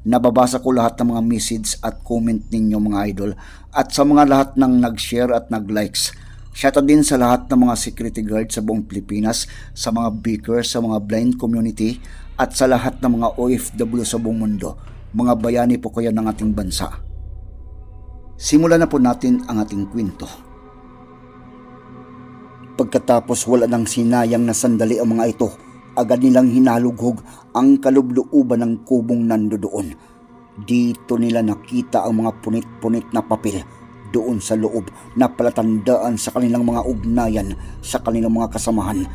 Nababasa ko lahat ng mga message at comment ninyo mga idol at sa mga lahat ng nag-share at nag-likes. Shoutout din sa lahat ng mga security guard sa buong Pilipinas, sa mga beakers, sa mga blind community at sa lahat ng mga OFW sa buong mundo. Mga bayani po kayo ng ating bansa. Simulan na po natin ang ating kwento. Pagkatapos wala nang sinayang na sandali ang mga ito, agad nilang hinalughog ang kalubluuban ng kubong nandoon. Dito nila nakita ang mga punit-punit na papel doon sa loob na palatandaan sa kanilang mga ugnayan sa kanilang mga kasamahan.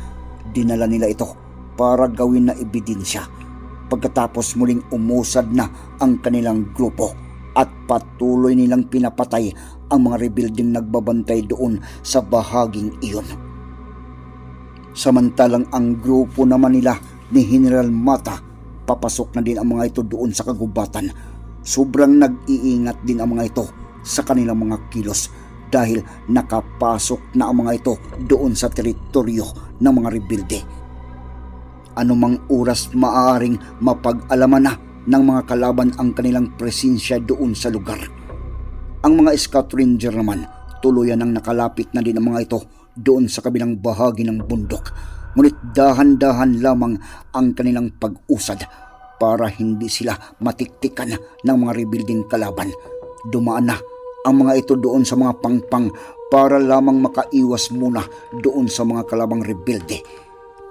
Dinala nila ito para gawin na ebidensya. Pagkatapos muling umusad na ang kanilang grupo at patuloy nilang pinapatay ang mga rebuilding nagbabantay doon sa bahaging iyon. Samantalang ang grupo naman nila ni General Mata, papasok na din ang mga ito doon sa kagubatan. Sobrang nag-iingat din ang mga ito sa kanilang mga kilos dahil nakapasok na ang mga ito doon sa teritoryo ng mga rebilde. Anumang oras maaaring mapag-alaman na ng mga kalaban ang kanilang presensya doon sa lugar. Ang mga scout ranger naman, tuluyan ang nakalapit na din ang mga ito doon sa kabilang bahagi ng bundok. Ngunit dahan-dahan lamang ang kanilang pag-usad para hindi sila matiktikan ng mga rebuilding kalaban. Dumaan na ang mga ito doon sa mga pangpang para lamang makaiwas muna doon sa mga kalabang rebelde.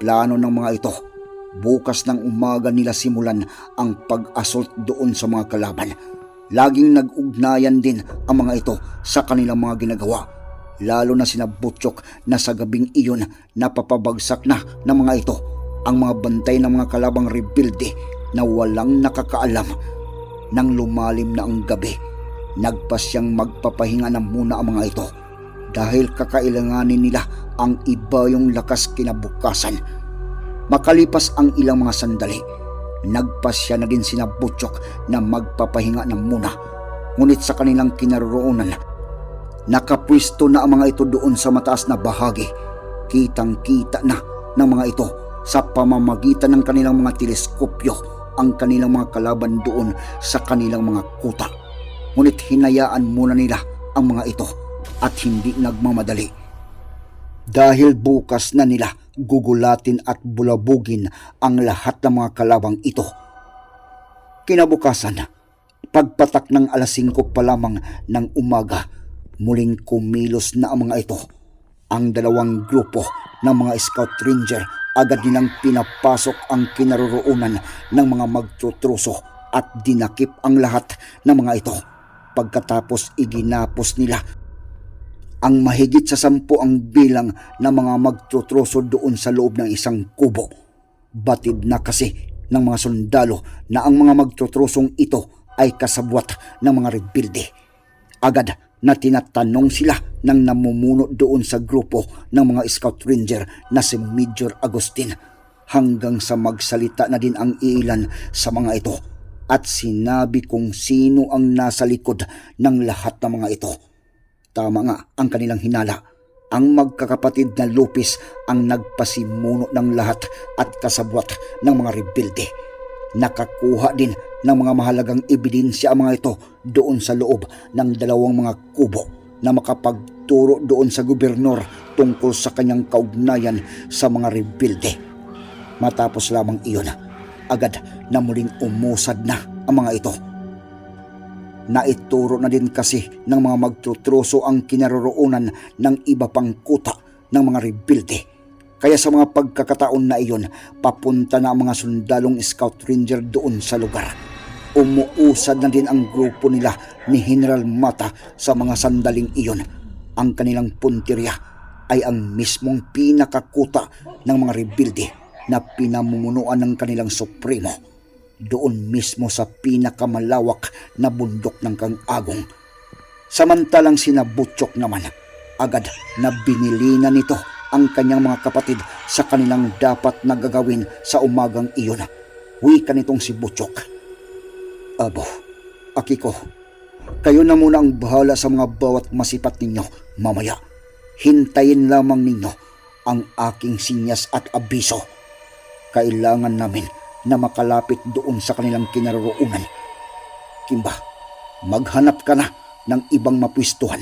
Plano ng mga ito, bukas ng umaga nila simulan ang pag-assault doon sa mga kalaban. Laging nag-ugnayan din ang mga ito sa kanilang mga ginagawa lalo na sina Butchok na sa gabing iyon napapabagsak na ng mga ito ang mga bantay ng mga kalabang rebuilde na walang nakakaalam. Nang lumalim na ang gabi, nagpasyang magpapahinga na muna ang mga ito dahil kakailanganin nila ang iba yung lakas kinabukasan. Makalipas ang ilang mga sandali, nagpasya na din sina Butchok na magpapahinga na muna. Ngunit sa kanilang kinaroroonan, Nakapwisto na ang mga ito doon sa mataas na bahagi. Kitang-kita na ng mga ito sa pamamagitan ng kanilang mga teleskopyo ang kanilang mga kalaban doon sa kanilang mga kuta. Ngunit hinayaan muna nila ang mga ito at hindi nagmamadali. Dahil bukas na nila gugulatin at bulabugin ang lahat ng mga kalabang ito. Kinabukasan, pagpatak ng alas 5 pa lamang ng umaga, muling kumilos na ang mga ito. Ang dalawang grupo ng mga scout ranger agad nilang pinapasok ang kinaroroonan ng mga magtutruso at dinakip ang lahat ng mga ito. Pagkatapos iginapos nila ang mahigit sa sampu ang bilang ng mga magtutruso doon sa loob ng isang kubo. Batid na kasi ng mga sundalo na ang mga magtutrusong ito ay kasabwat ng mga rebilde. Agad na tinatanong sila ng namumuno doon sa grupo ng mga scout ranger na si Major Agustin hanggang sa magsalita na din ang ilan sa mga ito at sinabi kung sino ang nasa likod ng lahat ng mga ito. Tama nga ang kanilang hinala. Ang magkakapatid na Lupis ang nagpasimuno ng lahat at kasabwat ng mga rebilde. Nakakuha din ng mga mahalagang ebidensya ang mga ito doon sa loob ng dalawang mga kubo na makapagturo doon sa gobernur tungkol sa kanyang kaugnayan sa mga rebilde. Matapos lamang iyon, agad na muling umusad na ang mga ito. Naituro na din kasi ng mga magtutruso ang kinaroroonan ng iba pang kuta ng mga rebelde. Kaya sa mga pagkakataon na iyon, papunta na ang mga sundalong scout ranger doon sa lugar. Umuusad na din ang grupo nila ni General Mata sa mga sandaling iyon. Ang kanilang puntirya ay ang mismong pinakakuta ng mga rebelde na pinamumunuan ng kanilang supremo. Doon mismo sa pinakamalawak na bundok ng Kang-Agong. Samantalang sina Butchok naman, agad na binili na nito ang kanyang mga kapatid sa kanilang dapat na gagawin sa umagang iyon. Wika nitong si Butchok. Abo, Akiko, kayo na muna ang bahala sa mga bawat masipat ninyo mamaya. Hintayin lamang ninyo ang aking sinyas at abiso. Kailangan namin na makalapit doon sa kanilang kinaroroonan. Kimba, maghanap ka na ng ibang mapwistuhan.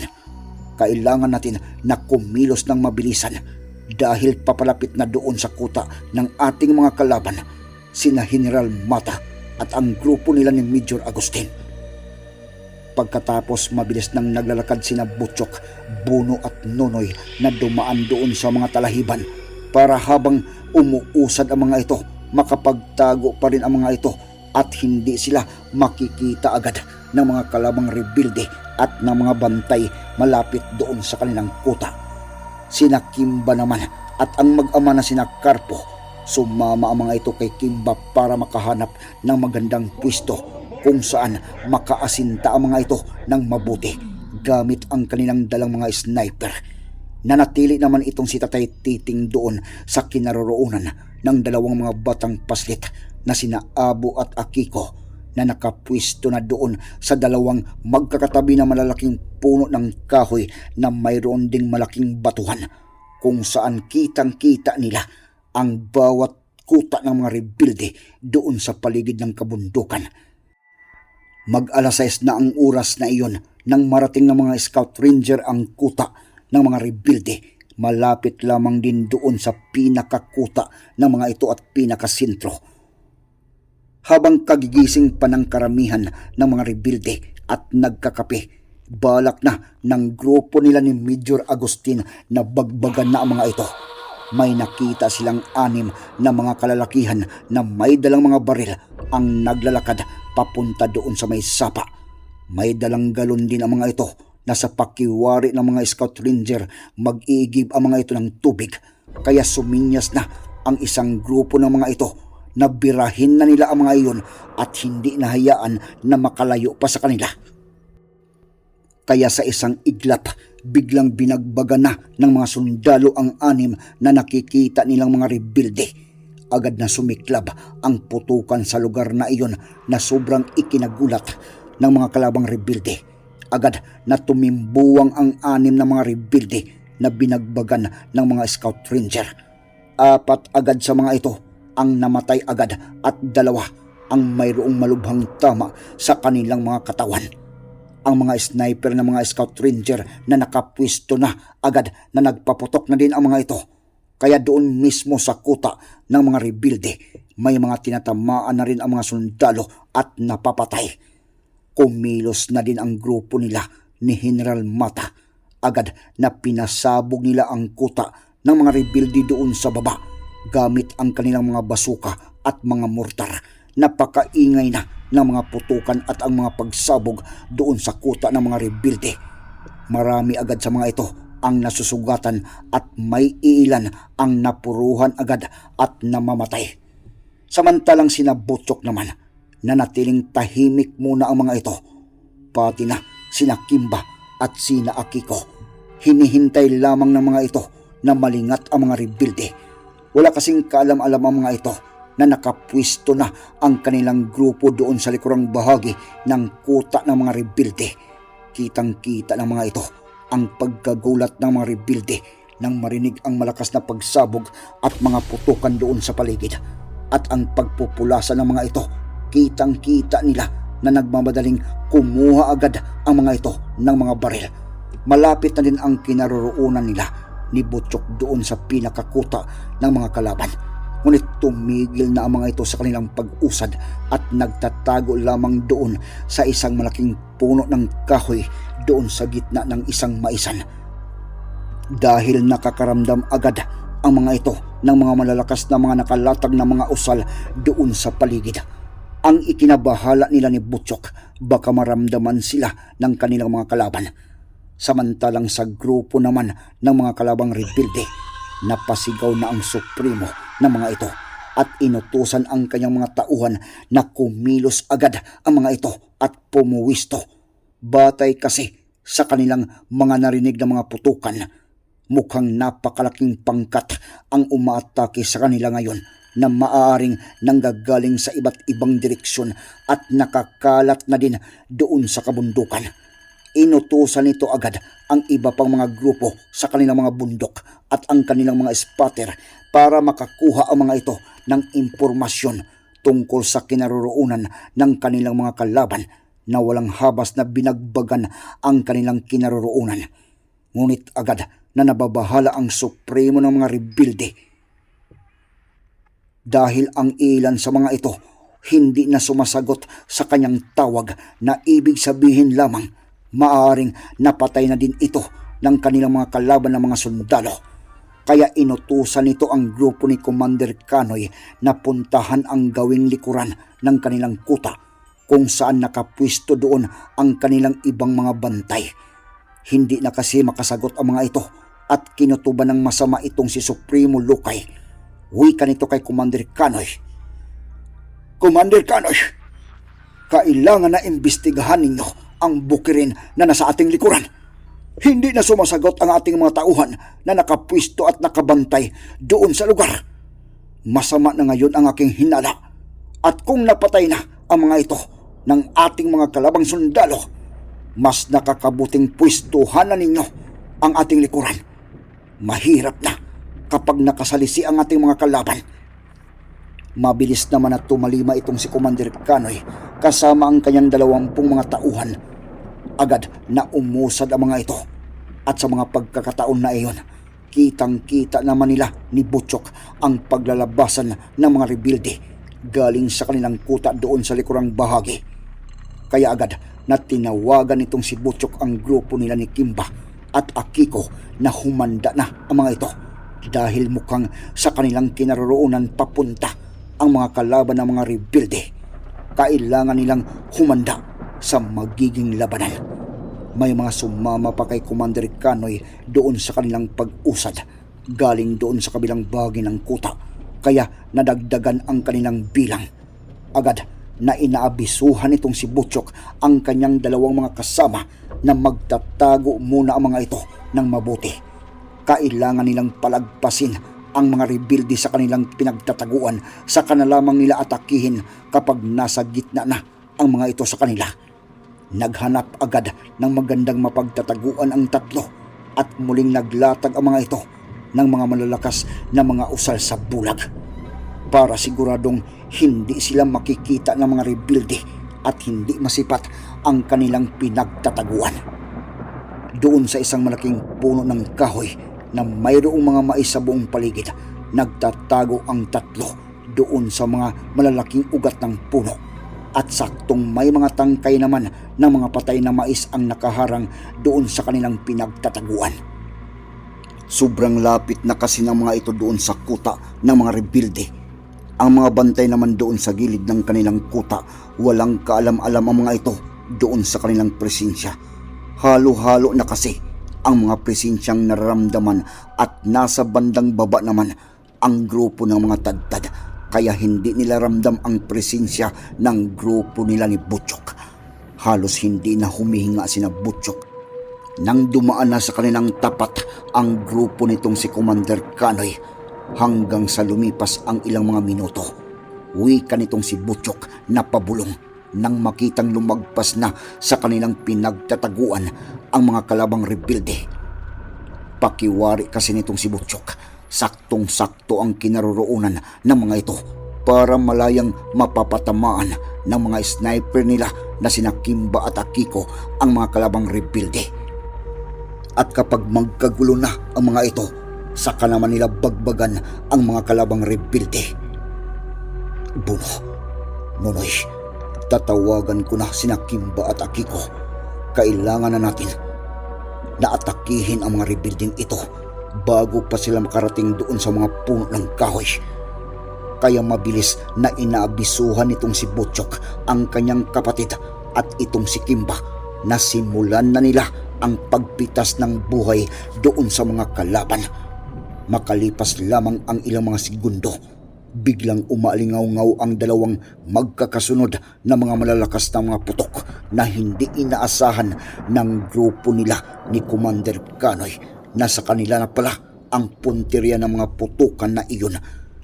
Kailangan natin na kumilos ng mabilisan dahil papalapit na doon sa kuta ng ating mga kalaban, sina General Mata at ang grupo nila ni Major Agustin. Pagkatapos mabilis nang naglalakad sina Butchok, Buno at Nonoy na dumaan doon sa mga talahiban para habang umuusad ang mga ito, makapagtago pa rin ang mga ito at hindi sila makikita agad ng mga kalabang rebelde at ng mga bantay malapit doon sa kanilang kuta. Sina Kimba naman at ang mag-ama na sina Carpo, sumama ang mga ito kay Kimba para makahanap ng magandang pwesto kung saan makaasinta ang mga ito ng mabuti gamit ang kanilang dalang mga sniper. Nanatili naman itong si Tatay Titing doon sa kinaroroonan ng dalawang mga batang paslit na sina Abo at Akiko na nakapwisto na doon sa dalawang magkakatabi na malalaking puno ng kahoy na mayroon ding malaking batuhan kung saan kitang-kita nila ang bawat kuta ng mga rebelde doon sa paligid ng kabundukan. Mag-alas 6 na ang oras na iyon nang marating ng mga scout ranger ang kuta ng mga rebelde. Malapit lamang din doon sa pinakakuta ng mga ito at pinakasintro. Habang kagigising pa ng karamihan ng mga rebelde at nagkakape, balak na ng grupo nila ni Major Agustin na bagbagan na ang mga ito. May nakita silang anim na mga kalalakihan na may dalang mga baril ang naglalakad papunta doon sa may sapa. May dalang galon din ang mga ito na sa pakiwari ng mga scout ranger mag-iigib ang mga ito ng tubig. Kaya suminyas na ang isang grupo ng mga ito na birahin na nila ang mga iyon at hindi nahayaan na makalayo pa sa kanila. Kaya sa isang iglap, biglang binagbaga na ng mga sundalo ang anim na nakikita nilang mga rebelde. Agad na sumiklab ang putukan sa lugar na iyon na sobrang ikinagulat ng mga kalabang rebelde. Agad na tumimbuwang ang anim na mga rebelde na binagbagan ng mga scout ranger. Apat agad sa mga ito ang namatay agad at dalawa ang mayroong malubhang tama sa kanilang mga katawan ang mga sniper ng mga scout ranger na nakapwisto na agad na nagpaputok na din ang mga ito. Kaya doon mismo sa kuta ng mga rebelde, may mga tinatamaan na rin ang mga sundalo at napapatay. Kumilos na din ang grupo nila ni General Mata. Agad na pinasabog nila ang kuta ng mga rebelde doon sa baba gamit ang kanilang mga basuka at mga mortar. Napakaingay na ng mga putukan at ang mga pagsabog doon sa kuta ng mga rebelde. Marami agad sa mga ito ang nasusugatan at may iilan ang napuruhan agad at namamatay. Samantalang sina Butchok naman, nanatiling tahimik muna ang mga ito. Pati na sina Kimba at sina Akiko. Hinihintay lamang ng mga ito na malingat ang mga rebelde. Wala kasing kaalam-alam ang mga ito na nakapwisto na ang kanilang grupo doon sa likurang bahagi ng kuta ng mga rebelde. Kitang-kita ng mga ito ang pagkagulat ng mga rebelde nang marinig ang malakas na pagsabog at mga putukan doon sa paligid. At ang pagpupulasa ng mga ito, kitang-kita nila na nagmamadaling kumuha agad ang mga ito ng mga baril. Malapit na din ang kinaroroonan nila ni Butchok doon sa pinakakuta ng mga kalaban Ngunit tumigil na ang mga ito sa kanilang pag-usad at nagtatago lamang doon sa isang malaking puno ng kahoy doon sa gitna ng isang maisan. Dahil nakakaramdam agad ang mga ito ng mga malalakas na mga nakalatag na mga usal doon sa paligid. Ang ikinabahala nila ni Butchok, baka maramdaman sila ng kanilang mga kalaban. Samantalang sa grupo naman ng mga kalabang rebuilde, napasigaw na ang supremo ng mga ito at inutusan ang kanyang mga tauhan na kumilos agad ang mga ito at pumuwisto. Batay kasi sa kanilang mga narinig na mga putukan, mukhang napakalaking pangkat ang umaatake sa kanila ngayon na maaaring nanggagaling sa iba't ibang direksyon at nakakalat na din doon sa kabundukan. Inutusan nito agad ang iba pang mga grupo sa kanilang mga bundok at ang kanilang mga spotter para makakuha ang mga ito ng impormasyon tungkol sa kinaroroonan ng kanilang mga kalaban na walang habas na binagbagan ang kanilang kinaroroonan. Ngunit agad na nababahala ang supremo ng mga rebuilde dahil ang ilan sa mga ito hindi na sumasagot sa kanyang tawag na ibig sabihin lamang maaring napatay na din ito ng kanilang mga kalaban ng mga sundalo. Kaya inutusan nito ang grupo ni Commander Kanoy na puntahan ang gawing likuran ng kanilang kuta kung saan nakapwisto doon ang kanilang ibang mga bantay. Hindi na kasi makasagot ang mga ito at kinutuban ng masama itong si Supremo Lukay. Wika nito kay Commander Kanoy. Commander Kanoy, kailangan na imbestigahan ninyo ang bukirin na nasa ating likuran. Hindi na sumasagot ang ating mga tauhan na nakapwisto at nakabantay doon sa lugar. Masama na ngayon ang aking hinala. At kung napatay na ang mga ito ng ating mga kalabang sundalo, mas nakakabuting pwistuhan na ninyo ang ating likuran. Mahirap na kapag nakasalisi ang ating mga kalaban. Mabilis naman at tumalima itong si Commander Kanoy kasama ang kanyang dalawampung mga tauhan. Agad na umusad ang mga ito. At sa mga pagkakataon na iyon, kitang-kita naman nila ni Butchok ang paglalabasan ng mga rebuilde galing sa kanilang kuta doon sa likurang bahagi. Kaya agad na tinawagan nitong si Butchok ang grupo nila ni Kimba at Akiko na humanda na ang mga ito dahil mukhang sa kanilang kinaroroonan papunta ang mga kalaban ng mga rebuilde. Kailangan nilang humanda sa magiging labanan. May mga sumama pa kay Commander Kanoy doon sa kanilang pag-usad galing doon sa kabilang bahagi ng kuta kaya nadagdagan ang kanilang bilang. Agad na inaabisuhan nitong si Butchok ang kanyang dalawang mga kasama na magtatago muna ang mga ito ng mabuti. Kailangan nilang palagpasin ang mga rebuilde sa kanilang pinagtataguan sa kanalamang nila atakihin kapag nasa gitna na ang mga ito sa kanila. Naghanap agad ng magandang mapagtataguan ang tatlo at muling naglatag ang mga ito ng mga malalakas na mga usal sa bulag para siguradong hindi sila makikita ng mga rebuilde at hindi masipat ang kanilang pinagtataguan. Doon sa isang malaking puno ng kahoy na mayroong mga mais sa buong paligid, nagtatago ang tatlo doon sa mga malalaking ugat ng puno at saktong may mga tangkay naman ng mga patay na mais ang nakaharang doon sa kanilang pinagtataguan. Sobrang lapit na kasi ng mga ito doon sa kuta ng mga rebuilde. Ang mga bantay naman doon sa gilid ng kanilang kuta, walang kaalam-alam ang mga ito doon sa kanilang presensya. Halo-halo na kasi ang mga presensyang nararamdaman at nasa bandang baba naman ang grupo ng mga tadtad kaya hindi nila ramdam ang presensya ng grupo nila ni Butchok. Halos hindi na humihinga sina Butchok nang dumaan na sa kanilang tapat ang grupo nitong si Commander Kanoy hanggang sa lumipas ang ilang mga minuto. Wika nitong si Butchok na pabulong nang makitang lumagpas na sa kanilang pinagtataguan ang mga kalabang rebuilde. Pakiwari kasi nitong si Butchok, saktong-sakto ang kinaroroonan ng mga ito para malayang mapapatamaan ng mga sniper nila na sina Kimba at Akiko ang mga kalabang rebuilde. At kapag magkagulo na ang mga ito, Saka naman nila bagbagan ang mga kalabang rebelde. Buno, Nonoy, tatawagan ko na sina Kimba at Akiko. Kailangan na natin na atakihin ang mga rebuilding ito bago pa sila makarating doon sa mga puno ng kahoy. Kaya mabilis na inaabisuhan nitong si Butchok ang kanyang kapatid at itong si Kimba na simulan na nila ang pagpitas ng buhay doon sa mga kalaban. Makalipas lamang ang ilang mga segundo, biglang umalingaw-ngaw ang dalawang magkakasunod na mga malalakas na mga putok na hindi inaasahan ng grupo nila ni Commander Kanoy na sa kanila na pala ang punteriya ng mga putukan na iyon.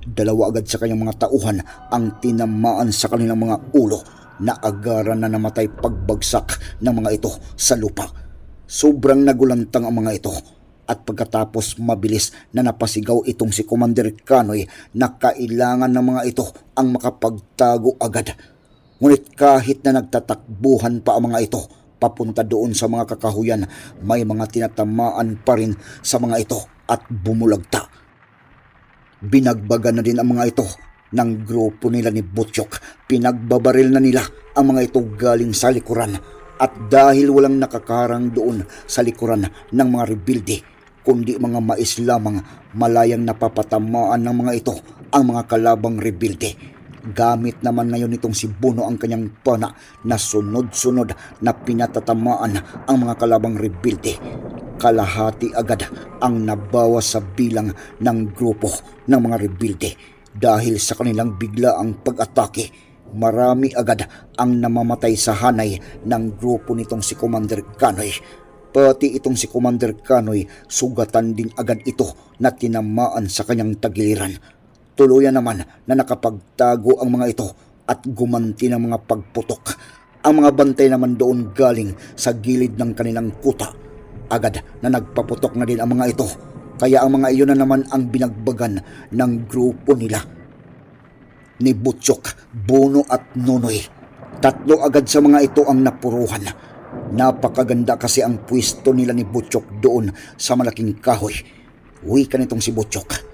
Dalawa agad sa kanyang mga tauhan ang tinamaan sa kanilang mga ulo na agaran na namatay pagbagsak ng mga ito sa lupa. Sobrang nagulantang ang mga ito at pagkatapos mabilis na napasigaw itong si Commander Kanoy na kailangan ng mga ito ang makapagtago agad. Ngunit kahit na nagtatakbuhan pa ang mga ito papunta doon sa mga kakahuyan, may mga tinatamaan pa rin sa mga ito at bumulagta. Binagbaga na din ang mga ito ng grupo nila ni Butchok. Pinagbabaril na nila ang mga ito galing sa likuran at dahil walang nakakarang doon sa likuran ng mga rebilde, kundi mga mais malayang napapatamaan ng mga ito ang mga kalabang rebilde. Gamit naman ngayon itong si Bono ang kanyang pana na sunod-sunod na pinatatamaan ang mga kalabang rebilde. Kalahati agad ang nabawas sa bilang ng grupo ng mga rebilde dahil sa kanilang biglaang pag-atake marami agad ang namamatay sa hanay ng grupo nitong si Commander Kanoy. Pati itong si Commander Kanoy, sugatan din agad ito na tinamaan sa kanyang tagiliran. Tuluyan naman na nakapagtago ang mga ito at gumanti ng mga pagputok. Ang mga bantay naman doon galing sa gilid ng kanilang kuta. Agad na nagpaputok na din ang mga ito. Kaya ang mga iyon na naman ang binagbagan ng grupo nila ni Butchok, Bono at Nonoy. Tatlo agad sa mga ito ang napuruhan. Napakaganda kasi ang pwesto nila ni Butchok doon sa malaking kahoy. Uwi ka nitong si Butchok.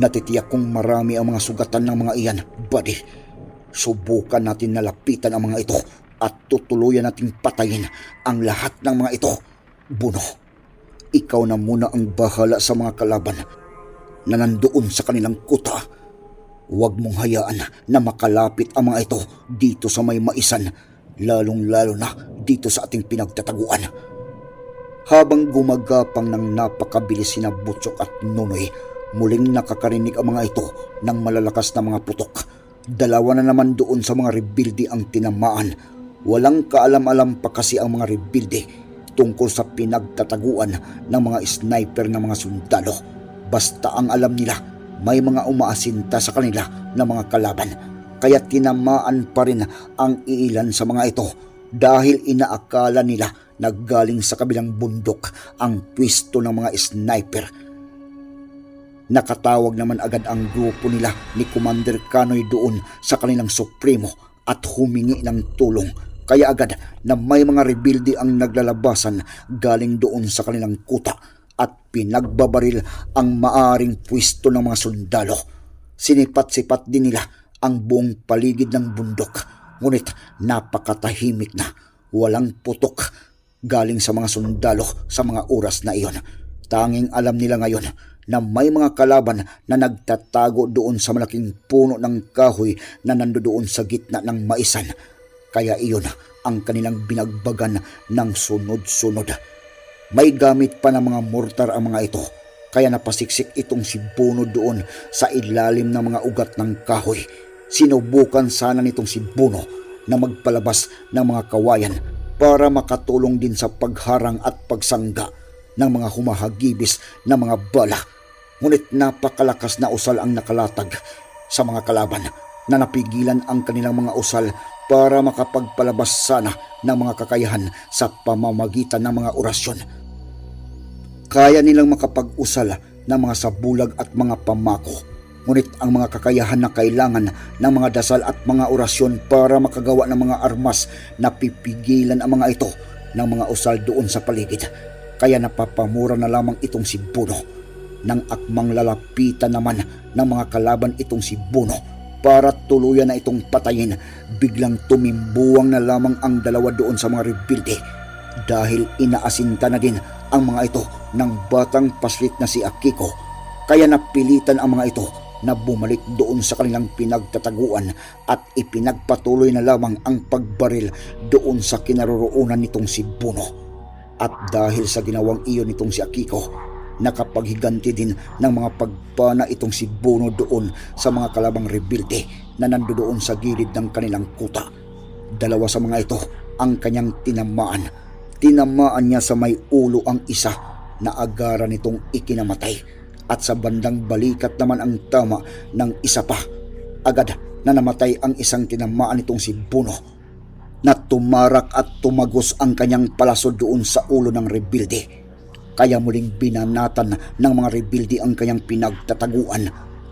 Natitiyak kong marami ang mga sugatan ng mga iyan, buddy. Subukan natin na lapitan ang mga ito at tutuluyan nating patayin ang lahat ng mga ito. Buno, ikaw na muna ang bahala sa mga kalaban na nandoon sa kanilang kuta. Huwag mong hayaan na makalapit ang mga ito dito sa may maisan, lalong-lalo na dito sa ating pinagtataguan. Habang gumagapang ng napakabilis sina Butchok at Nonoy, muling nakakarinig ang mga ito ng malalakas na mga putok. Dalawa na naman doon sa mga rebilde ang tinamaan. Walang kaalam-alam pa kasi ang mga rebilde tungkol sa pinagtataguan ng mga sniper ng mga sundalo. Basta ang alam nila, may mga umaasinta sa kanila na mga kalaban. Kaya tinamaan pa rin ang iilan sa mga ito dahil inaakala nila na galing sa kabilang bundok ang pwesto ng mga sniper. Nakatawag naman agad ang grupo nila ni Commander Kanoy doon sa kanilang supremo at humingi ng tulong. Kaya agad na may mga rebuilde ang naglalabasan galing doon sa kanilang kuta at pinagbabaril ang maaring pwesto ng mga sundalo. Sinipat-sipat din nila ang buong paligid ng bundok. Ngunit napakatahimik na, walang putok galing sa mga sundalo sa mga oras na iyon. Tanging alam nila ngayon na may mga kalaban na nagtatago doon sa malaking puno ng kahoy na nandoon sa gitna ng maisan. Kaya iyon ang kanilang binagbagan ng sunod-sunod. May gamit pa ng mga mortar ang mga ito, kaya napasiksik itong si Bono doon sa ilalim ng mga ugat ng kahoy. Sinubukan sana nitong si Bono na magpalabas ng mga kawayan para makatulong din sa pagharang at pagsangga ng mga humahagibis na mga bala. Ngunit napakalakas na usal ang nakalatag sa mga kalaban na napigilan ang kanilang mga usal para makapagpalabas sana ng mga kakayahan sa pamamagitan ng mga orasyon. Kaya nilang makapag-usal ng mga sabulag at mga pamako. Ngunit ang mga kakayahan na kailangan ng mga dasal at mga orasyon para makagawa ng mga armas na pipigilan ang mga ito ng mga usal doon sa paligid. Kaya napapamura na lamang itong si Buno. Ng akmang lalapitan naman ng mga kalaban itong si Buno para tuluyan na itong patayin biglang tumimbuwang na lamang ang dalawa doon sa mga rebilde dahil inaasinta na din ang mga ito ng batang paslit na si Akiko kaya napilitan ang mga ito na bumalik doon sa kanilang pinagtataguan at ipinagpatuloy na lamang ang pagbaril doon sa kinaroroonan nitong si Buno. At dahil sa ginawang iyon nitong si Akiko, nakapaghiganti din ng mga pagpana itong si Buno doon sa mga kalabang rebilde na nandoon sa gilid ng kanilang kuta. Dalawa sa mga ito ang kanyang tinamaan. Tinamaan niya sa may ulo ang isa na agara nitong ikinamatay at sa bandang balikat naman ang tama ng isa pa. Agad na namatay ang isang tinamaan nitong si Buno na tumarak at tumagos ang kanyang palaso doon sa ulo ng rebilde. Kaya muling binanatan ng mga rebilde ang kanyang pinagtataguan.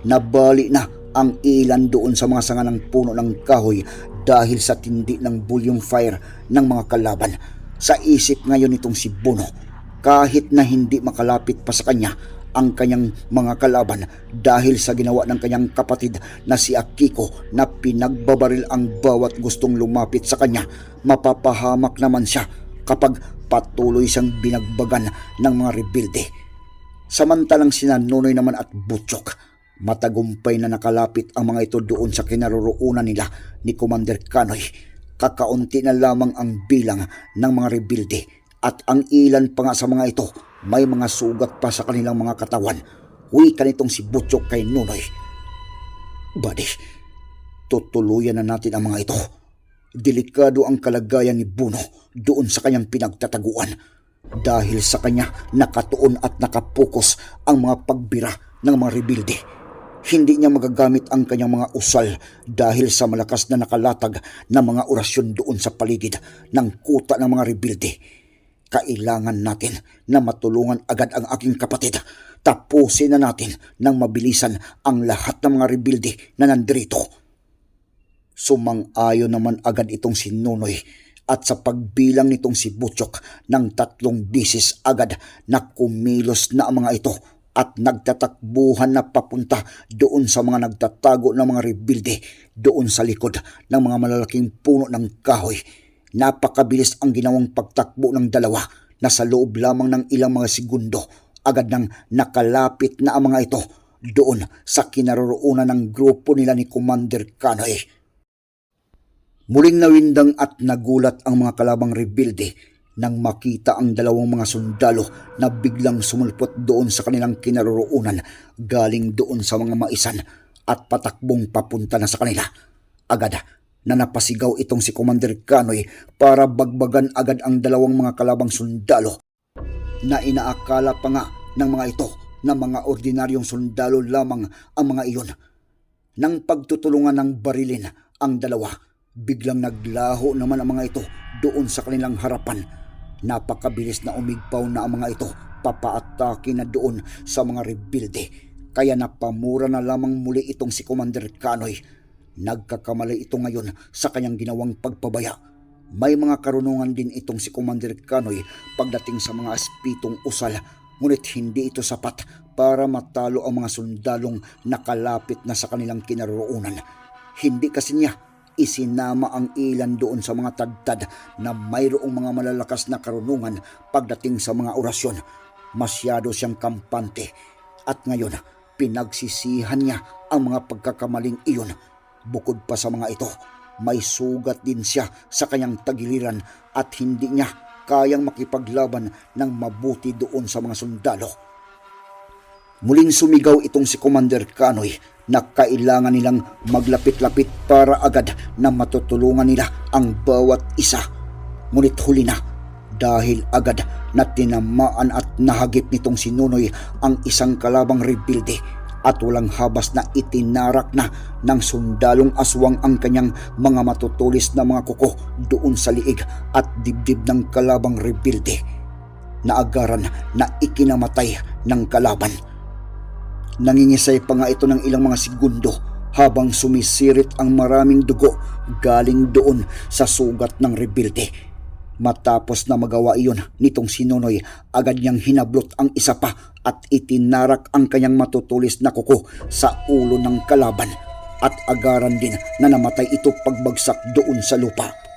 Nabali na ang ilan doon sa mga sanga ng puno ng kahoy dahil sa tindi ng volume fire ng mga kalaban. Sa isip ngayon nitong si Buno, kahit na hindi makalapit pa sa kanya, ang kanyang mga kalaban dahil sa ginawa ng kanyang kapatid na si Akiko na pinagbabaril ang bawat gustong lumapit sa kanya. Mapapahamak naman siya kapag patuloy siyang binagbagan ng mga rebilde. Samantalang sina Nonoy naman at Butchok, matagumpay na nakalapit ang mga ito doon sa kinaroroonan nila ni Commander Kanoy. Kakaunti na lamang ang bilang ng mga rebilde at ang ilan pa nga sa mga ito may mga sugat pa sa kanilang mga katawan. Wika nitong si Butchok kay Nunoy. Buddy, tutuluyan na natin ang mga ito. Delikado ang kalagayan ni Buno doon sa kanyang pinagtataguan. Dahil sa kanya nakatuon at nakapokus ang mga pagbira ng mga rebilde. Hindi niya magagamit ang kanyang mga usal dahil sa malakas na nakalatag na mga orasyon doon sa paligid ng kuta ng mga rebilde kailangan natin na matulungan agad ang aking kapatid. Tapusin na natin ng mabilisan ang lahat ng mga rebuilde na nandrito. Sumang-ayon naman agad itong si Nunoy at sa pagbilang nitong si Butchok ng tatlong bisis agad na kumilos na ang mga ito at nagtatakbuhan na papunta doon sa mga nagtatago ng mga rebuilde doon sa likod ng mga malalaking puno ng kahoy Napakabilis ang ginawang pagtakbo ng dalawa na sa loob lamang ng ilang mga segundo agad nang nakalapit na ang mga ito doon sa kinaroroonan ng grupo nila ni Commander Kanoy. Muling nawindang at nagulat ang mga kalabang rebuilde nang makita ang dalawang mga sundalo na biglang sumulpot doon sa kanilang kinaroroonan galing doon sa mga maisan at patakbong papunta na sa kanila. Agad na napasigaw itong si Commander Kanoy para bagbagan agad ang dalawang mga kalabang sundalo na inaakala pa nga ng mga ito na mga ordinaryong sundalo lamang ang mga iyon. Nang pagtutulungan ng barilin ang dalawa, biglang naglaho naman ang mga ito doon sa kanilang harapan. Napakabilis na umigpaw na ang mga ito papaatake na doon sa mga rebuilde. Kaya napamura na lamang muli itong si Commander Kanoy Nagkakamali ito ngayon sa kanyang ginawang pagpabaya. May mga karunungan din itong si Commander Kanoy pagdating sa mga aspitong usal, ngunit hindi ito sapat para matalo ang mga sundalong nakalapit na sa kanilang kinaroonan. Hindi kasi niya isinama ang ilan doon sa mga tagtad na mayroong mga malalakas na karunungan pagdating sa mga orasyon. Masyado siyang kampante at ngayon pinagsisihan niya ang mga pagkakamaling iyon Bukod pa sa mga ito, may sugat din siya sa kanyang tagiliran at hindi niya kayang makipaglaban ng mabuti doon sa mga sundalo. Muling sumigaw itong si Commander Kanoy na kailangan nilang maglapit-lapit para agad na matutulungan nila ang bawat isa. Ngunit huli na dahil agad na tinamaan at nahagip nitong si Nunoy ang isang kalabang rebuilde at walang habas na itinarak na ng sundalong aswang ang kanyang mga matutulis na mga kuko doon sa liig at dibdib ng kalabang rebilde na agaran na ikinamatay ng kalaban. Nangingisay pa nga ito ng ilang mga segundo habang sumisirit ang maraming dugo galing doon sa sugat ng rebilde. Matapos na magawa iyon nitong si Nonoy, agad niyang hinablot ang isa pa at itinarak ang kanyang matutulis na kuko sa ulo ng kalaban at agaran din na namatay ito pagbagsak doon sa lupa.